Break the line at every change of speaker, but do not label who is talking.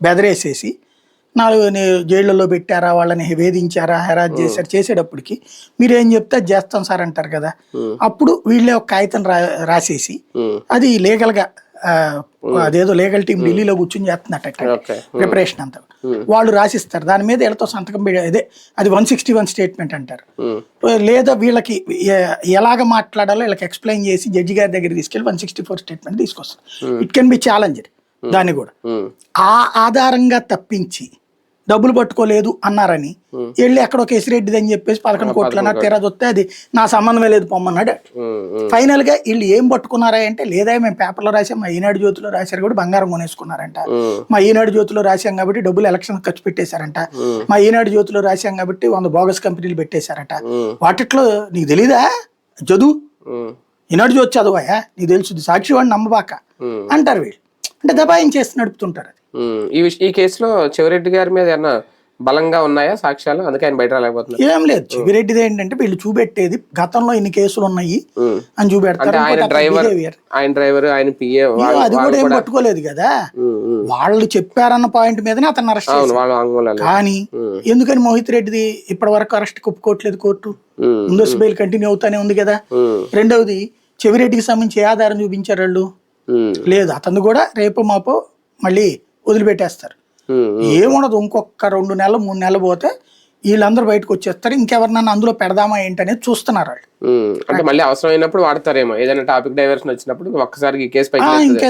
బెదరేసేసి నాలుగు జైళ్ళలో పెట్టారా వాళ్ళని వేధించారా హెరాజ్ చేశారు చేసేటప్పటికి మీరు ఏం చెప్తే అది చేస్తాం సార్ అంటారు కదా. అప్పుడు వీళ్ళే ఒక కాగితం రా రాసేసి అది లీగల్గా ఆ, అదేదో లీగల్ టీం ఢిల్లీలో కూర్చుని చేస్తున్నట్ట ప్రిపరేషన్ అంతా. వాళ్ళు రాసిస్తారు. దాని మీద వీళ్ళతో సంతకం అదే అది వన్ సిక్స్టీ వన్ స్టేట్మెంట్ అంటారు. లేదా వీళ్ళకి ఎలాగ మాట్లాడాలో వీళ్ళకి ఎక్స్ప్లెయిన్ చేసి జడ్జి గారి దగ్గర తీసుకెళ్ళి వన్ సిక్స్టీ ఫోర్ స్టేట్మెంట్ తీసుకొస్తారు. It can be challenged. దాన్ని కూడా. ఆ ఆధారంగా తప్పించి డబ్బులు పట్టుకోలేదు అన్నారని వెళ్ళి ఎక్కడో కేసిరెడ్డిది అని చెప్పేసి పదకొండు కోట్ల. అన్నారు తీరా చూస్తే అది నా సంబంధమే లేదు పొమ్మన్నాడు ఫైనల్గా వీళ్ళు ఏం పట్టుకున్నారా అంటే లేదా మేము పేపర్లో రాసాం మా ఈనాడు జ్యోతిలో రాశారు కూడా బంగారం కొనేసుకున్నారంట. మా ఈనాడు జ్యోతిలో రాశాం కాబట్టి డబ్బులు ఎలక్షన్ ఖర్చు పెట్టేశారంట. మా ఈనాడు జ్యోతిలో రాశాం కాబట్టి వంద బోగస్ కంపెనీలు పెట్టేశారట. వాటిట్లో నీకు తెలీదా? చదువు ఈనాడు జ్యోతి చదువాయా నీకు తెలుసు సాక్షి వాడిని నమ్మబాక. అంటారు వీళ్ళు. అంటే దబాయించేసి నడుపుతుంటారు అది.
ఈ విష- ఈ కేసులో చెవిరెడ్డి గారి మీద ఏమన్నా బలంగా ఉన్నాయా సాక్ష్యాలు? అందుకే ఆయన బయట రాలేకపోతున్నారు.
ఏం లేదు. చెవిరెడ్డిది ఏంటంటే వీళ్ళు చూపెట్టేది గతంలో ఇన్ని కేసులు ఉన్నాయి
ఉమ్.
అని చూపెడతారు.
అంటే ఆయన
ఇంకోటి అతని
డ్రైవర్
behavior.
ఆయన డ్రైవర్ ఆయన పిఏ
అది కూడా ఏం పట్టుకోలేదు కదా. వాళ్ళు చెప్పారన్న పాయింట్ మీదనే అతను అరెస్ట్
అవును
చేశారు.
వాళ్ళ ఆంగ్లాలు
కానీ ఎందుకని మోహిత్ రెడ్డిది ఇప్పటి వరకు అరెస్ట్ ఒప్పుకోవట్లేదు కోర్టు? ముందస్తు బెయిల్ కంటిన్యూ అవుతానే ఉంది కదా. రెండవది చెవిరెడ్డికి సంబంధించి ఏ ఆధారం చూపించారు వాళ్ళు? లేదు అతను కూడా రేపు మాపో మళ్ళీ వదిలిపెట్టేస్తారు. ఏముండదు ఇంకొక రెండు నెలలు మూడు నెలలు పోతే వీళ్ళందరూ బయటకు వచ్చేస్తారు. ఇంకెవరినన్నా అందులో పెడదామా ఏంటనేది చూస్తున్నారు వాళ్ళు.
అంటే మళ్ళీ అవసరమైనప్పుడు వాడతారేమో. ఏదైనా టాపిక్ డైవర్షన్ వచ్చినప్పుడు ఒక్కసారికి ఈ కేసు
ఇంకే